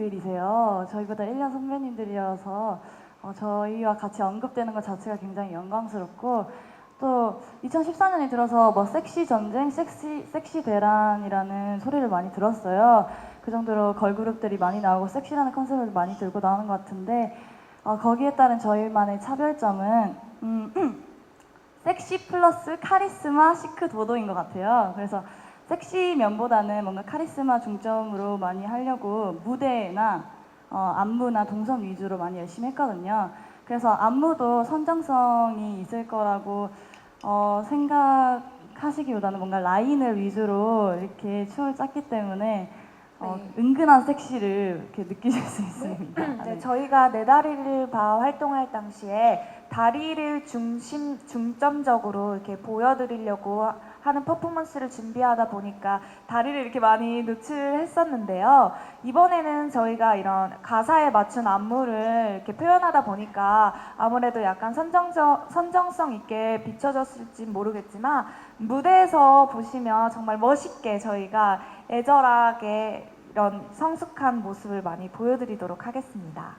모델이세요. 저희보다 1년 선배님들이어서 어, 저희와 같이 언급되는 것 자체가 굉장히 영광스럽고 또 2014년에 들어서 뭐 섹시 전쟁, 섹시 섹시 대란이라는 소리를 많이 들었어요. 그 정도로 걸그룹들이 많이 나오고 섹시라는 컨셉을 많이 들고 나오는 것 같은데 어, 거기에 따른 저희만의 차별점은 음, 섹시 플러스 카리스마 시크 도도인 것 같아요. 그래서 섹시 면보다는 뭔가 카리스마 중점으로 많이 하려고 무대나 어, 안무나 동선 위주로 많이 열심히 했거든요. 그래서 안무도 선정성이 있을 거라고 어, 생각하시기보다는 뭔가 라인을 위주로 이렇게 춤을 짰기 때문에 어, 네. 은근한 섹시를 이렇게 느끼실 수 있습니다. 네, 네. 저희가 내 다리를 봐 활동할 당시에 다리를 중심 중점적으로 이렇게 보여드리려고 하는 퍼포먼스를 준비하다 보니까 다리를 이렇게 많이 노출했었는데요. 이번에는 저희가 이런 가사에 맞춘 안무를 이렇게 표현하다 보니까 아무래도 약간 선정적, 선정성 있게 비춰졌을지 모르겠지만 무대에서 보시면 정말 멋있게 저희가 애절하게 이런 성숙한 모습을 많이 보여드리도록 하겠습니다.